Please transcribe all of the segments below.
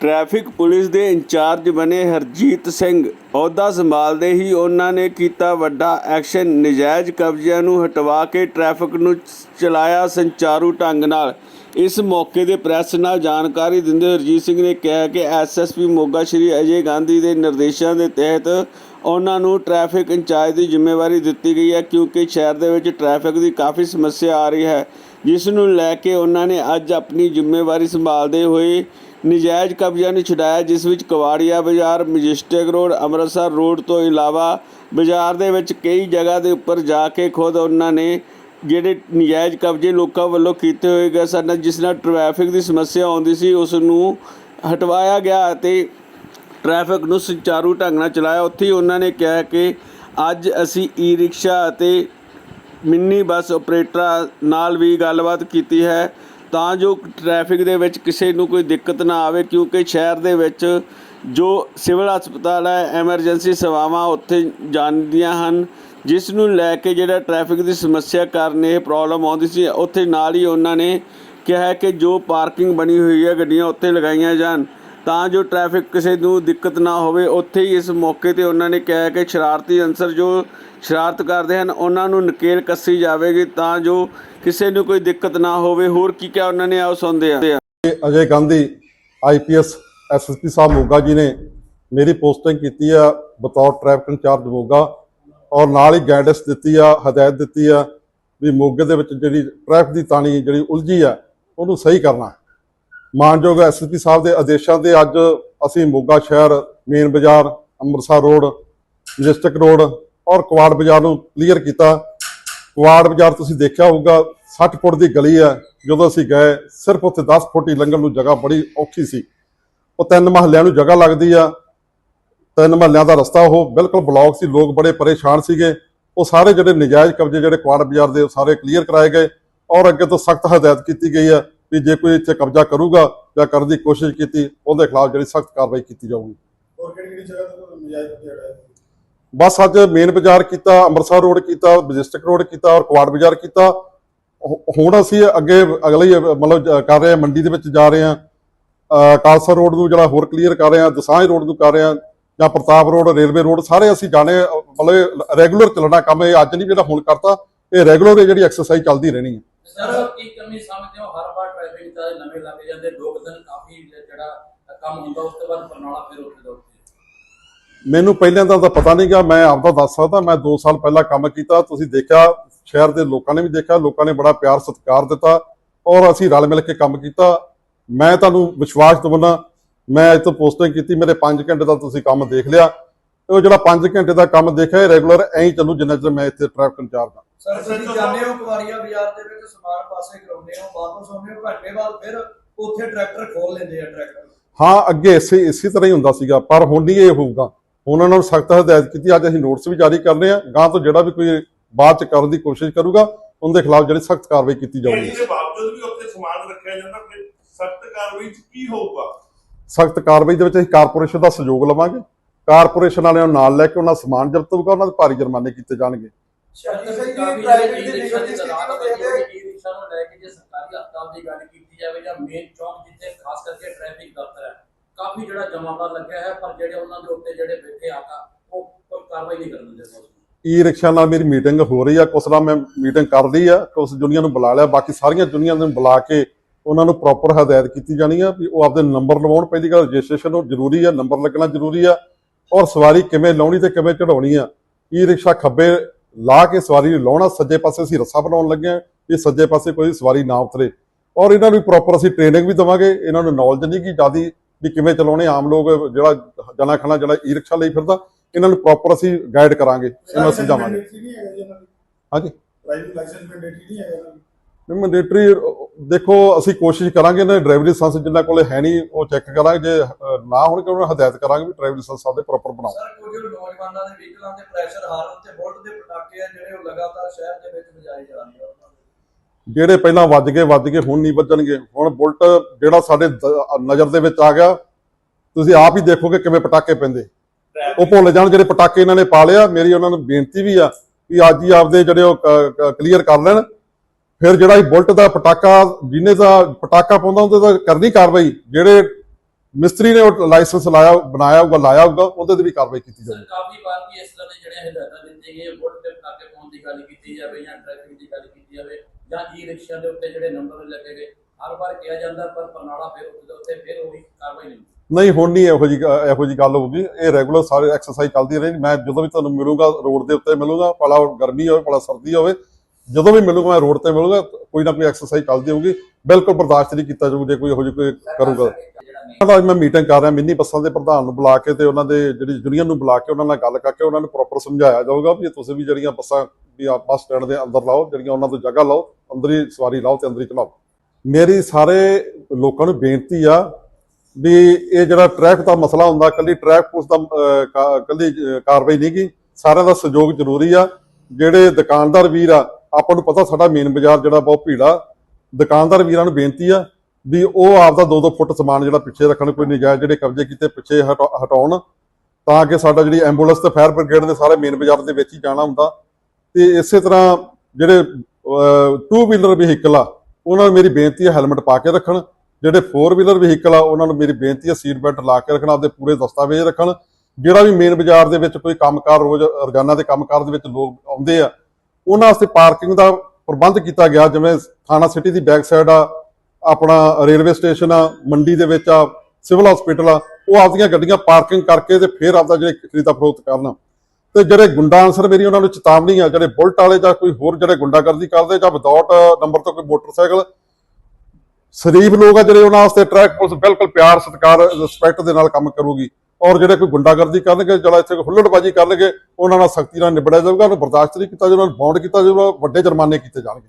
Traffic police ਦੇ incharge ਬਣੇ ਹਰਜੀਤ ਸਿੰਘ। ਅਹੁਦਾ ਸੰਭਾਲਦੇ ਹੀ ਉਹਨਾਂ ਨੇ ਕੀਤਾ ਵੱਡਾ ਐਕਸ਼ਨ। ਨਜਾਇਜ਼ ਕਬਜ਼ਿਆਂ ਨੂੰ ਹਟਵਾ ਕੇ ਟ੍ਰੈਫਿਕ ਨੂੰ ਚਲਾਇਆ ਸੰਚਾਰੂ ਢੰਗ ਨਾਲ। ਇਸ ਮੌਕੇ ਦੇ ਪ੍ਰੈਸ ਨਾਲ ਜਾਣਕਾਰੀ ਦਿੰਦੇ ਹਰਜੀਤ ਸਿੰਘ ਨੇ ਕਿਹਾ ਕਿ ਐਸਐਸਪੀ ਮੋਗਾ ਸ਼੍ਰੀ ਅਜੇ ਗਾਂਧੀ ਦੇ ਨਿਰਦੇਸ਼ਾਂ ਦੇ ਤਹਿਤ ਉਹਨਾਂ ਨੂੰ ਟ੍ਰੈਫਿਕ ਇੰਚਾਰਜ ਦੀ ਜ਼ਿੰਮੇਵਾਰੀ ਦਿੱਤੀ ਗਈ ਹੈ ਕਿਉਂਕਿ ਸ਼ਹਿਰ ਦੇ ਵਿੱਚ ਟ੍ਰੈਫਿਕ ਦੀ ਕਾਫੀ ਸਮੱਸਿਆ ਆ ਰਹੀ ਹੈ। ਜਿਸ ਨੂੰ ਲੈ ਕੇ ਉਹਨਾਂ ਨੇ ਅੱਜ ਆਪਣੀ ਜ਼ਿੰਮੇਵਾਰੀ ਸੰਭਾਲਦੇ ਹੋਏ ਨਜਾਇਜ਼ ਕਬਜ਼ਿਆਂ ਨੂੰ ਛੁਡਾਇਆ, ਜਿਸ ਵਿੱਚ ਕਵਾੜੀਆ ਬਾਜ਼ਾਰ, ਮੈਜਿਸਟਿਕ ਰੋਡ, ਅੰਮ੍ਰਿਤਸਰ ਰੋਡ ਤੋਂ ਇਲਾਵਾ ਬਾਜ਼ਾਰ ਦੇ ਵਿੱਚ ਕਈ ਜਗ੍ਹਾ ਦੇ ਉੱਪਰ ਜਾ ਕੇ ਖੁਦ ਉਹਨਾਂ ਨੇ ਜਿਹੜੇ ਨਜਾਇਜ਼ ਕਬਜ਼ੇ ਲੋਕਾਂ ਵੱਲੋਂ ਕੀਤੇ ਹੋਏ ਗਏ ਸਨ, ਜਿਸ ਨਾਲ ਟ੍ਰੈਫਿਕ ਦੀ ਸਮੱਸਿਆ ਆਉਂਦੀ ਸੀ, ਉਸ ਨੂੰ ਹਟਵਾਇਆ ਗਿਆ ਅਤੇ ਟ੍ਰੈਫਿਕ ਨੂੰ ਸੁਚਾਰੂ ਢੰਗ ਨਾਲ ਚਲਾਇਆ। ਉੱਥੇ ਹੀ ਉਹਨਾਂ ਨੇ ਕਿਹਾ ਕਿ ਅੱਜ ਅਸੀਂ ਈ ਰਿਕਸ਼ਾ ਅਤੇ ਮਿੰਨੀ ਬੱਸ ਆਪਰੇਟਰਾਂ ਨਾਲ ਵੀ ਗੱਲਬਾਤ ਕੀਤੀ ਹੈ। ਤਾਂ ਜੋ ਟ੍ਰੈਫਿਕ ਦੇ ਵਿੱਚ ਕਿਸੇ ਨੂੰ ਕੋਈ ਦਿੱਕਤ ਨਾ ਆਵੇ, ਕਿਉਂਕਿ ਸ਼ਹਿਰ ਦੇ ਵਿੱਚ ਜੋ ਸਿਵਲ ਹਸਪਤਾਲ ਹੈ ਐਮਰਜੈਂਸੀ ਸੇਵਾਵਾਂ ਉੱਥੇ ਜਾਂਦੀਆਂ ਹਨ, ਜਿਸ ਨੂੰ ਲੈ ਕੇ ਜਿਹੜਾ ਟ੍ਰੈਫਿਕ ਦੀ ਸਮੱਸਿਆ ਕਾਰਨ ਇਹ ਪ੍ਰੋਬਲਮ ਆਉਂਦੀ ਸੀ, ਉੱਥੇ ਨਾਲ ਹੀ ਉਹਨਾਂ ਨੇ ਕਿਹਾ ਕਿ ਜੋ ਪਾਰਕਿੰਗ ਬਣੀ ਹੋਈ ਹੈ, ਗੱਡੀਆਂ ਉੱਥੇ ਲਗਾਈਆਂ ਜਾਣ। ਤਾਂ ਜੋ ਟ੍ਰੈਫਿਕ ਕਿਸੇ ਨੂੰ ਦਿੱਕਤ ਨਾ ਹੋਵੇ, ਉੱਥੇ ਹੀ ਇਸ ਮੌਕੇ ਤੇ ਉਹਨਾਂ ਨੇ ਕਿਹਾ ਕਿ ਸ਼ਰਾਰਤੀ ਅਨਸਰ ਜੋ ਸ਼ਰਾਰਤ ਕਰਦੇ ਹਨ, ਉਹਨਾਂ ਨੂੰ ਨਕੇਲ ਕੱਸੀ ਜਾਵੇਗੀ ਤਾਂ ਜੋ ਕਿਸੇ ਨੂੰ ਕੋਈ ਦਿੱਕਤ ਨਾ ਹੋਵੇ। ਹੋਰ ਕੀ ਕਿਹਾ ਉਹਨਾਂ ਨੇ? ਆਓ ਸੁਣਦੇ ਆ ਇਹ ਅਜੇ ਗਾਂਧੀ ਆਈਪੀਐਸ ਐਸਐਸਪੀ ਸਾਹਿਬ ਮੋਗਾ ਜੀ ਨੇ ਮੇਰੀ ਪੋਸਟਿੰਗ ਕੀਤੀ ਆ, ਬਤੌਰ ਟ੍ਰੈਫਿਕ ਇੰਚਾਰਜ ਮੋਗਾ, ਔਰ ਨਾਲ ਹੀ ਗਾਈਡੈਂਸ ਦਿੱਤੀ ਆ, ਹਦਾਇਤ ਦਿੱਤੀ ਆ ਵੀ ਮੋਗੇ ਦੇ ਵਿੱਚ ਜਿਹੜੀ ਟ੍ਰੈਫਿਕ ਦੀ ਤਾਣੀ ਜਿਹੜੀ ਉਲਝੀ ਆ, ਉਹਨੂੰ ਸਹੀ ਕਰਨਾ। ਮਾਨਯੋਗ ਐਸਐਸਪੀ ਸਾਹਿਬ ਦੇ ਆਦੇਸ਼ਾਂ ਤੇ ਅੱਜ ਅਸੀਂ ਮੋਗਾ ਸ਼ਹਿਰ, ਮੇਨ ਬਾਜ਼ਾਰ, ਅੰਮ੍ਰਿਤਸਰ ਰੋਡ ਡਿਸਟ੍ਰਿਕਟ ਰੋਡ ਔਰ ਕੁਆੜ ਬਾਜ਼ਾਰ ਨੂੰ ਕਲੀਅਰ ਕੀਤਾ। ਕੁਆੜ ਬਾਜ਼ਾਰ ਤੁਸੀਂ ਦੇਖਿਆ ਹੋਊਗਾ 60 ਫੁੱਟ ਦੀ ਗਲੀ ਹੈ। ਜਦੋਂ ਅਸੀਂ ਗਏ, ਸਿਰਫ ਉੱਥੇ 10 ਫੁੱਟ ਹੀ ਲੰਘਣ ਨੂੰ ਜਗ੍ਹਾ ਬੜੀ ਔਖੀ ਸੀ। ਉਹ ਤਿੰਨ ਮਹੱਲਿਆਂ ਨੂੰ ਜਗ੍ਹਾ ਲੱਗਦੀ ਆ। ਤਿੰਨ ਮਹੱਲਿਆਂ ਦਾ ਰਸਤਾ ਉਹ ਬਿਲਕੁਲ ਬਲੌਕ ਸੀ, ਲੋਕ ਬੜੇ ਪਰੇਸ਼ਾਨ ਸੀਗੇ। ਉਹ ਸਾਰੇ ਜਿਹੜੇ ਨਜਾਇਜ਼ ਕਬਜ਼ੇ ਜਿਹੜੇ ਕੁਆੜ ਬਾਜ਼ਾਰ ਦੇ ਸਾਰੇ ਕਲੀਅਰ ਕਰਾਏ ਗਏ ਔਰ ਅੱਗੇ ਤੋਂ ਸਖਤ ਹਦਾਇਤ ਕੀਤੀ ਗਈ ਹੈ। ਵੀ ਜੇ ਕੋਈ ਇੱਥੇ ਕਬਜ਼ਾ ਕਰੂਗਾ ਜਾਂ ਕਰਨ ਦੀ ਕੋਸ਼ਿਸ਼ ਕੀਤੀ ਉਹਦੇ ਖਿਲਾਫ ਜਿਹੜੀ ਸਖਤ ਕਾਰਵਾਈ ਕੀਤੀ ਜਾਊਗੀ। ਹੋਰ ਕਿਹੜੀ ਕਿਹੜੀ ਜਗ੍ਹਾ ਤੋਂ ਨਜਾਇਜ਼ ਜਿਹੜਾ ਹੈ ਬਸ ਅੱਜ ਮੇਨ ਬਾਜ਼ਾਰ ਕੀਤਾ ਅੰਮ੍ਰਿਤਸਰ ਰੋਡ ਕੀਤਾ ਮੈਜਿਸਟਿਕ ਰੋਡ ਕੀਤਾ ਔਰ ਕੁਆੜ ਬਾਜ਼ਾਰ ਕੀਤਾ। ਹੁਣ ਅਸੀਂ ਅੱਗੇ ਅਗਲੇ ਮਤਲਬ ਕਰ ਰਹੇ ਹਾਂ ਮੰਡੀ ਦੇ ਵਿੱਚ ਜਾ ਰਹੇ ਹਾਂ। ਅਹ ਕਾਲਸਾ ਰੋਡ ਨੂੰ ਜਿਹੜਾ ਹੋਰ ਕਲੀਅਰ ਕਰ ਰਹੇ ਹਾਂ ਦਸਾਂਝ ਰੋਡ ਨੂੰ ਕਰ ਰਹੇ ਹਾਂ ਜਾਂ ਪ੍ਰਤਾਪ ਰੋਡ ਰੇਲਵੇ ਰੋਡ ਸਾਰੇ ਅਸੀਂ ਜਾਣੇ ਮਤਲਬ ਰੈਗੂਲਰ ਚੱਲਣਾ ਕੰਮ ਇਹ ਅੱਜ ਨਹੀਂ ਜਿਹੜਾ ਹੁਣ ਕਰਤਾ ਇਹ ਰੈਗੂਲਰ ਜਿਹੜੀ ਐਕਸਰਸਾਈਜ਼ ਚੱਲਦੀ ਰਹਿਣੀ ਹੈ। ਸਰ ਕੀ ਕਮੀ ਸਮਝਦੇ ਹੋ? ਹਰ ਵਾਰ ਟ੍ਰੈਫਿਕ ਦਾ ਨਵੇਂ ਲੱਗ ਜਾਂਦੇ ਦੋ ਦਿਨ ਕਾਫੀ ਜਿਹੜਾ ਕੰਮ ਹੁੰਦਾ, ਉਸ ਤੋਂ ਬਾਅਦ ਬਰਨਾਲਾ ਫਿਰ ਉੱਥੇ ਦਾ ਮੈਨੂੰ ਪਹਿਲਾਂ ਦਾ ਤਾਂ ਪਤਾ ਨਹੀਂਗਾ ਮੈਂ ਆਪਦਾ ਦੱਸ ਸਕਦਾ, ਮੈਂ 2 ਸਾਲ ਪਹਿਲਾਂ ਕੰਮ ਕੀਤਾ, ਤੁਸੀਂ ਦੇਖਿਆ, ਸ਼ਹਿਰ ਦੇ ਲੋਕਾਂ ਨੇ ਵੀ ਦੇਖਿਆ, ਲੋਕਾਂ ਨੇ ਬੜਾ ਪਿਆਰ ਸਤਿਕਾਰ ਦਿੱਤਾ, ਔਰ ਅਸੀਂ ਰਲ ਮਿਲ ਕੇ ਕੰਮ ਕੀਤਾ। ਮੈਂ ਤੁਹਾਨੂੰ ਵਿਸ਼ਵਾਸ ਦਵਾਉਣਾ ਮੈਂ ਇੱਥੋਂ ਪੋਸਟਿੰਗ ਕੀਤੀ, ਮੇਰੇ 5 ਘੰਟੇ ਦਾ ਤੁਸੀਂ ਕੰਮ ਦੇਖ ਲਿਆ। ਉਹ ਜਿਹੜਾ 5 ਘੰਟੇ ਦਾ ਕੰਮ ਦੇਖਿਆ, ਇਹ ਰੈਗੂਲਰ ਐਂ ਚੱਲੂ, ਜਿੰਨਾ ਚਿਰ ਮੈਂ ਇੱਥੇ ਟ੍ਰੈਫਿਕ ਇੰਚਾਰਜ ਹਾਂ। ਸਰ ਤੁਸੀਂ ਜਾਂਦੇ ਹੋ ਕੁਵਾੜੀਆ ਬਾਜ਼ਾਰ ਦੇ ਵਿੱਚ ਸਮਾਨ ਪਾਸੇ ਕਰਾਉਂਦੇ ਹੋ ਵਾਪਸ ਆਉਂਦੇ ਹੋ ਘੰਟੇ ਬਾਅਦ ਫਿਰ ਉੱਥੇ ਟਰੈਕਟਰ ਖੋਲ ਲੈਂਦੇ ਆ ਟਰੈਕਟਰ। ਹਾਂ ਅੱਗੇ ਇਸੇ ਇਸੇ ਤਰ੍ਹਾਂ ਹੀ ਹੁੰਦਾ ਸੀਗਾ ਪਰ ਹੁਣ ਨਹੀਂ ਇਹ ਹੋਊਗਾ। ਉਹਨਾਂ ਨੂੰ ਸਖਤ ਹਦਾਇਤ ਕੀਤੀ ਅੱਜ ਅਸੀਂ ਨੋਟਿਸ ਵੀ ਜਾਰੀ ਕਰ ਰਹੇ ਹਾਂ ਗਾਂ ਤੋਂ ਜਿਹੜਾ ਵੀ ਕੋਈ ਬਾਅਦ ਚ ਕਰਨ ਦੀ ਕੋਸ਼ਿਸ਼ ਕਰੂਗਾ ਉਹਦੇ ਖਿਲਾਫ ਜਿਹੜੀ ਸਖਤ ਕਾਰਵਾਈ ਕੀਤੀ ਜਾਊਗੀ। ਇਹਦੇ ਬਾਵਜੂਦ ਵੀ ਉੱਥੇ ਸਮਾਨ ਰੱਖਿਆ ਜਾਂਦਾ ਫਿਰ ਸਖਤ ਕਾਰਵਾਈ ਚ ਕੀ ਹੋਊਗਾ? ਸਖਤ ਕਾਰਵਾਈ ਦੇ ਵਿੱਚ ਅਸੀਂ ਕਾਰਪੋਰੇਸ਼ਨ ਦਾ ਸਹਿਯੋਗ ਲਵਾਂਗੇ। ਕਾਰਪੋਰੇਸ਼ਨ ਵਾਲਿਆਂ ਨੂੰ ਨਾਲ ਲੈ ਕੇ ਉਹਨਾਂ ਦਾ ਸਮਾਨ ਜ਼ਬਤ ਹੋਊਗਾ ਉਹਨਾਂ ਦੇ ਭਾਰੀ ਜੁਰਮਾਨੇ ਕੀਤੇ ਜਾਣਗੇ। ਸ਼ਾਇਦ ਸਰ, ਜੀ ਕਾਫੀ ਪ੍ਰਾਈਵੇਟ ਜਿਹੜੇ ਦੀ ਈ-ਰਿਕਸ਼ਾ ਨਿਗਮ ਦੀ ਦੀ ਸਥਿਤੀ ਤਲਾਸ਼ ਨੂੰ ਹੈ, ਦੇਖਦੇ ਜਿਹੜੀ ਈ-ਰਿਕਸ਼ਾ ਨੂੰ ਲੈ ਕੇ ਜੇ ਸਰਕਾਰੀ ਹਸਪਤਾਲ ਦੀ ਗੱਲ ਕੀਤੀ ਜਾਵੇ ਜਾਂ ਮੇਨ ਚੌਂਕ ਜਿੱਥੇ ਖਾਸ ਕਰਕੇ ਟ੍ਰੈਫਿਕ ਦਫ਼ਤਰ ਹੈ ਕਾਫੀ ਜਿਹੜਾ ਜਮਾਵੜਾ ਲੱਗਿਆ ਹੈ ਪਰ ਜਿਹੜੇ ਉਹਨਾਂ ਦੇ ਉੱਤੇ ਜਿਹੜੇ ਬੈਠੇ ਆਕਾ ਉਹ ਕੋਈ ਕਾਰਵਾਈ ਨਹੀਂ ਕਰਨ ਦਿੰਦੇ ਉਸ ਨੂੰ। ਈ ਰਿਕਸ਼ਾ ਨਾਲ ਮੇਰੀ ਮੀਟਿੰਗ ਹੋ ਰਹੀ ਆ ਕੁਛ ਨਾਲ ਮੈਂ ਮੀਟਿੰਗ ਕਰ ਲਈ ਆ ਕੁਛ ਜੁਨੀਅਰ ਨੂੰ ਬੁਲਾ ਲਿਆ ਬਾਕੀ ਸਾਰੀਆਂ ਜੁਨੀਅਰ ਨੂੰ ਬੁਲਾ ਕੇ ਉਹਨਾਂ ਨੂੰ ਪ੍ਰੋਪਰ ਹਦਾਇਤ ਕੀਤੀ ਜਾਣੀ ਆ ਵੀ ਉਹ ਆਪਦੇ ਨੰਬਰ ਲਵਾਉਣ। ਪਹਿਲੀ ਗੱਲ ਰਜਿਸਟ੍ਰੇਸ਼ਨ ਉਹ ਜ਼ਰੂਰੀ ਆ ਨੰਬਰ ਲੱਗਣਾ ਜ਼ਰੂਰੀ ਆ ਔਰ ਸਵਾਰੀ ਕਿਵੇਂ ਲਾਉਣੀ ਤੇ ਕਿਵੇਂ ਚੜਾਉਣੀ ਆ ਈ ਰਿਕਸ਼ਾ ਖੱਬੇ ਲਾ ਕੇ ਸਵਾਰੀ ਨੂੰ ਲਾਉਣਾ ਸੱਜੇ ਪਾਸੇ ਅਸੀਂ ਰੱਸਾ ਬਣਾਉਣ ਲੱਗੇ ਆ ਵੀ ਸੱਜੇ ਪਾਸੇ ਕੋਈ ਸਵਾਰੀ ਨਾ ਉਤਰੇ। ਔਰ ਇਹਨਾਂ ਨੂੰ ਪ੍ਰੋਪਰ ਅਸੀਂ ਟ੍ਰੇਨਿੰਗ ਵੀ ਦਵਾਂਗੇ ਇਹਨਾਂ ਨੂੰ ਨੌਲੇਜ ਨਹੀਂ ਕਿ ਜਿਆਦੀ ਵੀ ਕਿਵੇਂ ਚਲਾਉਣੇ ਆਮ ਲੋਕ ਜਿਹੜਾ ਜਨਾ ਖਣਾ ਜਿਹੜਾ ਈ ਰਿਕਸ਼ਾ ਲਈ ਫਿਰਦਾ ਇਹਨਾਂ ਨੂੰ ਪ੍ਰੋਪਰ ਅਸੀਂ ਗਾਈਡ ਕਰਾਂਗੇ ਇਹਨਾਂ ਨੂੰ ਸਮਝਾਵਾਂਗੇ। ਹਾਂਜੀ। ਡਰਾਈਵਿੰਗ ਲਾਇਸੈਂਸ ਮੈਂਡੇਟਰੀ ਨਹੀਂ ਹੈਗਾ ਮੈਂਡੇਟਰੀ ਦੇਖੋ ਅਸੀਂ ਕੋਸ਼ਿਸ਼ ਕਰਾਂਗੇ ਨਾ ਡਰਾਈਵਰੀ ਲਾਇਸੈਂਸ ਜਿੰਨਾ ਕੋਲੇ ਹੈ ਨਹੀਂ ਉਹ ਚੈੱਕ ਕਰਾਂਗੇ ਜੇ ਨਾ ਹੋਣਗੇ ਉਹਨਾਂ ਨੂੰ ਹਦਾਇਤ ਕਰਾਂਗੇ ਵੀ ਡਰਾਈਵਰੀ ਲਾਇਸੈਂਸ ਸਾਡੇ ਪ੍ਰੋਪਰ ਬਣਾਓ। ਸਰ ਕੁਝ ਨੌਜਵਾਨਾਂ ਦੇ ਵਹੀਕਲਾਂ ਤੇ ਪ੍ਰੈਸ਼ਰ ਹਾਰਨ ਤੇ ਬੁਲਟ ਦੇ ਪਟਾਕੇ ਆ ਜਿਹੜੇ ਉਹ ਲਗਾਤਾਰ ਸ਼ਹਿਰ ਦੇ ਵਿੱਚ ਵਜਾਏ ਜਾ ਰਹੇ ਆ। ਉਹਨਾਂ ਦੇ ਜਿਹੜੇ ਪਹਿਲਾਂ ਵੱਜ ਗਏ ਵੱਜ ਗਏ ਹੁਣ ਨਹੀਂ ਵੱਜਣਗੇ। ਹੁਣ ਬੁਲਟ ਜਿਹੜਾ ਸਾਡੇ ਨਜ਼ਰ ਦੇ ਵਿੱਚ ਆ ਗਿਆ ਤੁਸੀਂ ਆਪ ਹੀ ਦੇਖੋਗੇ ਕਿਵੇਂ ਪਟਾਕੇ ਪੈਂਦੇ। ਉਹ ਭੁੱਲ ਜਾਣ ਜਿਹੜੇ ਪਟਾਕੇ ਇਹਨਾਂ ਨੇ ਪਾ ਲਿਆ ਮੇਰੀ ਉਹਨਾਂ ਨੂੰ ਬੇਨਤੀ ਵੀ ਆ ਕਿ ਅੱਜ ਹੀ ਆਪਦੇ ਜਿਹੜੇ ਉਹ ਕਲੀਅਰ ਕਰ ਲੈਣ। ਫਿਰ ਜਿਹੜਾ ਇਹ ਬੁਲਟ ਦਾ ਪਟਾਕਾ ਜਿਹਨੇ ਦਾ ਪਟਾਕਾ ਪਾਉਂਦਾ ਉਹਦੇ ਤਾਂ ਕਰਨੀ ਕਾਰਵਾਈ ਜਿਹੜੇ ਮਿਸਤਰੀ ਨੇ ਉਹ ਲਾਇਸੈਂਸ ਲਾਇਆ ਬਣਾਇਆ ਹੋਊਗਾ ਲਾਇਆ ਹੋਊਗਾ ਉਹਦੇ ਤੇ ਵੀ ਕਾਰਵਾਈ ਕੀਤੀ ਜਾਊਗੀ। ਕਾਫੀ ਵਾਰ ਵੀ ਇਸ ਤਰ੍ਹਾਂ ਦੇ ਜਿਹੜੇ ਹਦਾਇਤਾਂ ਦਿੱਤੇ ਗਏ ਵੋਟ ਤੇ ਕਰਕੇ ਪਾਉਣ ਦੀ ਗੱਲ ਕੀਤੀ ਜਾਵੇ ਜਾਂ ਟ੍ਰੈਫਿਕ ਦੀ ਗੱਲ ਕੀਤੀ ਜਾਵੇ ਜਾਂ ਈ ਰਿਕਸ਼ਾ ਦੇ ਉੱਤੇ ਜਿਹੜੇ ਨੰਬਰ ਲੱਗੇ ਗਏ ਹਰ ਵਾਰ ਕਿਹਾ ਜਾਂਦਾ ਪਰ ਪਰਨਾਲਾ ਫਿਰ ਉਹਦੇ ਉੱਤੇ ਫਿਰ ਉਹੀ ਕਾਰਵਾਈ ਨਹੀਂ ਹੁੰਦੀ। ਨਹੀਂ ਹੁਣ ਨਹੀਂ ਇਹੋ ਜੀ ਇਹੋ ਜੀ ਗੱਲ ਹੋਊਗੀ। ਇਹ ਰੈਗੂਲਰ ਸਾਰੇ ਐਕਸਰਸਾਈਜ਼ ਚੱਲਦੀ ਰਹੇਗੀ ਮੈਂ ਜਦੋਂ ਵੀ ਤੁਹਾਨੂੰ ਮਿਲੂੰਗਾ ਰੋਡ ਦੇ ਉੱਤੇ ਮਿਲੂੰਗਾ ਭਲਾ ਗਰਮੀ ਹੋਵੇ ਭਲਾ ਸਰਦੀ ਹੋਵੇ ਜਦੋਂ ਵੀ ਮਿਲੂੰਗਾ ਮੈਂ ਰੋਡ ਤੇ ਮਿਲੂਗਾ ਕੋਈ ਨਾ ਕੋਈ ਐਕਸਰਸਾਈਜ਼ ਚੱਲਦੀ ਹੋਊਗੀ। ਬਿਲਕੁਲ ਬਰਦਾਸ਼ਤ ਨਹੀਂ ਕੀਤਾ ਜਾਊ ਜੇ ਕੋਈ ਇਹੋ ਜਿਹੀ ਕੋਈ ਕਰੂਗਾ। ਅੱਜ ਮੈਂ ਮੀਟਿੰਗ ਕਰ ਰਿਹਾ ਮਿੰਨੀ ਬੱਸਾਂ ਦੇ ਪ੍ਰਧਾਨ ਨੂੰ ਬੁਲਾ ਕੇ ਤੇ ਉਹਨਾਂ ਦੇ ਜਿਹੜੀ ਯੂਨੀਅਨ ਨੂੰ ਬੁਲਾ ਕੇ ਉਹਨਾਂ ਨਾਲ ਗੱਲ ਕਰਕੇ ਉਹਨਾਂ ਨੂੰ ਪ੍ਰੋਪਰ ਸਮਝਾਇਆ ਜਾਊਗਾ ਵੀ ਤੁਸੀਂ ਵੀ ਜਿਹੜੀਆਂ ਬੱਸਾਂ ਵੀ ਆ ਬੱਸ ਸਟੈਂਡ ਦੇ ਅੰਦਰ ਲਾਓ ਜਿਹੜੀਆਂ ਉਹਨਾਂ ਤੋਂ ਜਗ੍ਹਾ ਲਾਓ ਅੰਦਰ ਹੀ ਸਵਾਰੀ ਲਾਓ ਤੇ ਅੰਦਰ ਹੀ ਚਲਾਓ। ਮੇਰੀ ਸਾਰੇ ਲੋਕਾਂ ਨੂੰ ਬੇਨਤੀ ਆ ਵੀ ਇਹ ਜਿਹੜਾ ਟ੍ਰੈਫਿਕ ਦਾ ਮਸਲਾ ਹੁੰਦਾ ਕੱਲੀ ਟ੍ਰੈਫਿਕ ਪੁਲਿਸ ਦਾ ਅਹ, ਕੱਲੀ ਕਾਰਵਾਈ ਨਹੀਂ ਗੀ ਸਾਰਿਆਂ ਦਾ ਸਹਿਯੋਗ ਜ਼ਰੂਰੀ ਆ। ਜਿਹੜੇ ਦੁਕਾਨਦਾਰ ਵੀਰ ਆ ਆਪਾਂ ਨੂੰ ਪਤਾ ਸਾਡਾ ਮੇਨ ਬਾਜ਼ਾਰ ਜਿਹੜਾ ਬਹੁਤ ਭੀੜਾ। ਦੁਕਾਨਦਾਰ ਵੀਰਾਂ ਨੂੰ ਬੇਨਤੀ ਆ ਵੀ ਉਹ ਆਪਦਾ 2-2 ਫੁੱਟ ਸਮਾਨ ਜਿਹੜਾ ਪਿੱਛੇ ਰੱਖਣ, ਕੋਈ ਨਜਾਇਜ਼ ਜਿਹੜੇ ਕਬਜ਼ੇ ਕੀਤੇ ਪਿੱਛੇ ਹਟਾ- ਹਟਾਉਣ, ਤਾਂ ਕਿ ਸਾਡਾ ਜਿਹੜੀ ਐਂਬੂਲੈਂਸ ਤੇ ਫਾਇਰ ਬ੍ਰਿਗੇਡ ਦੇ ਸਾਰੇ ਮੇਨ ਬਾਜ਼ਾਰ ਦੇ ਵਿੱਚ ਹੀ ਜਾਣਾ ਹੁੰਦਾ। ਤੇ ਇਸੇ ਤਰ੍ਹਾਂ ਜਿਹੜੇ ਟੂ ਵੀਲਰ ਵਹੀਕਲ ਆ, ਉਹਨਾਂ ਨੂੰ ਮੇਰੀ ਬੇਨਤੀ ਹੈ ਹੈਲਮਟ ਪਾ ਕੇ ਰੱਖਣ। ਜਿਹੜੇ 4 ਵੀਲਰ ਵਹੀਕਲ ਆ, ਉਹਨਾਂ ਨੂੰ ਮੇਰੀ ਬੇਨਤੀ ਹੈ ਸੀਟ ਬੈਲਟ ਲਾ ਕੇ ਰੱਖਣ, ਆਪਦੇ ਪੂਰੇ ਦਸਤਾਵੇਜ਼ ਰੱਖਣ। ਜਿਹੜਾ ਵੀ ਮੇਨ ਬਾਜ਼ਾਰ ਦੇ ਵਿੱਚ ਕੋਈ ਕੰਮਕਾਰ ਰੋਜ਼ ਰੋਜ਼ਾਨਾ ਦੇ ਕੰਮਕਾਰ ਦੇ ਵਿੱਚ ਲੋਕ ਆਉਂਦੇ ਆ ਉਹਨਾਂ ਵਾਸਤੇ ਪਾਰਕਿੰਗ ਦਾ ਪ੍ਰਬੰਧ ਕੀਤਾ ਗਿਆ, ਜਿਵੇਂ ਥਾਣਾ ਸਿਟੀ ਦੀ ਬੈਕ ਸਾਈਡ ਆ, ਆਪਣਾ ਰੇਲਵੇ ਸਟੇਸ਼ਨ ਆ, ਮੰਡੀ ਦੇ ਵਿੱਚ ਆ, ਸਿਵਲ ਹਸਪੀਟਲ ਆ, ਉਹ ਆਪਦੀਆਂ ਗੱਡੀਆਂ ਪਾਰਕਿੰਗ ਕਰਕੇ ਤੇ ਫਿਰ ਆਪਦਾ ਜਿਹੜੇ ਖਰੀਦਾ ਫਰੋਖਤ ਕਰਨ। ਤੇ ਜਿਹੜੇ ਗੁੰਡਾ ਅਨਸਰ ਮੇਰੀ ਉਹਨਾਂ ਨੂੰ ਚੇਤਾਵਨੀ ਆ, ਜਿਹੜੇ ਬੁਲਟ ਵਾਲੇ ਜਾਂ ਕੋਈ ਹੋਰ ਜਿਹੜੇ ਗੁੰਡਾਗਰਦੀ ਕਰਦੇ ਜਾਂ ਵਿਦਆਊਟ ਨੰਬਰ ਤੋਂ ਕੋਈ ਮੋਟਰਸਾਈਕਲ ਸਰੀਬ ਲੋਕ ਆ ਜਿਹੜੇ ਉਹਨਾਂ ਵਾਸਤੇ ਟਰੈਕ ਪੁਲਿਸ ਬਿਲਕੁਲ ਪਿਆਰ, ਸਤਿਕਾਰ ਰਿਸਪੈਕਟ ਦੇ ਨਾਲ ਕੰਮ ਕਰੂਗੀ। ਔਰ ਜਿਹੜੇ ਕੋਈ ਗੁੰਡਾਗਰਦੀ ਕਰਨਗੇ ਜਿਹੜਾ ਇੱਥੇ ਕੋਈ ਹੁੱਲੜਬਾਜੀ ਕਰਨਗੇ ਉਹਨਾਂ ਨਾਲ ਸਖਤੀ ਨਾਲ ਨਿਬੜਿਆ ਜਾਊਗਾ ਉਹਨੂੰ ਬਰਦਾਸ਼ਤ ਨਹੀਂ ਕੀਤਾ ਜਾਊਗਾ ਬੌਂਡ ਕੀਤਾ ਜਾਊਗਾ ਵੱਡੇ ਜੁਰਮਾਨੇ ਕੀਤੇ ਜਾਣਗੇ।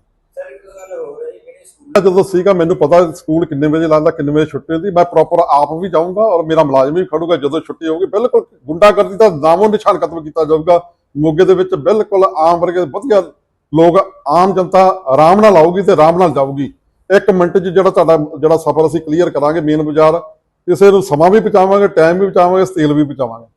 ਜਦੋਂ ਸੀਗਾ ਮੈਨੂੰ ਪਤਾ ਸਕੂਲ ਕਿੰਨੇ ਵਜੇ ਲੱਗਦਾ ਕਿੰਨੇ ਵਜੇ ਛੁੱਟੀ ਹੁੰਦੀ ਮੈਂ ਪ੍ਰੋਪਰ ਆਪ ਵੀ ਜਾਊਂਗਾ ਔਰ ਮੇਰਾ ਮੁਲਾਜ਼ਮ ਵੀ ਖੜੂਗਾ ਜਦੋਂ ਛੁੱਟੀ ਹੋਊਗੀ ਬਿਲਕੁਲ ਗੁੰਡਾਗਰਦੀ ਦਾ ਨਾਮੋ ਨਿਸ਼ਾਨ ਖਤਮ ਕੀਤਾ ਜਾਊਗਾ। ਮੋਗੇ ਦੇ ਵਿੱਚ ਬਿਲਕੁਲ ਆਮ ਵਰਗੇ ਵਧੀਆ ਲੋਕ ਆਮ ਜਨਤਾ ਆਰਾਮ ਨਾਲ ਆਊਗੀ ਤੇ ਆਰਾਮ ਨਾਲ ਜਾਊਗੀ। ਇੱਕ ਮਿੰਟ 'ਚ ਜਿਹੜਾ ਤੁਹਾਡਾ ਜਿਹੜਾ ਸਫ਼ਰ ਅਸੀਂ ਕਲੀਅਰ ਕਰਾਂਗੇ ਮੇਨ ਬਾਜ਼ਾਰ। ਕਿਸੇ ਨੂੰ ਸਮਾਂ ਵੀ ਬਚਾਵਾਂਗੇ ਟਾਈਮ ਵੀ ਬਚਾਵਾਂਗੇ ਤੇਲ ਵੀ ਬਚਾਵਾਂਗੇ।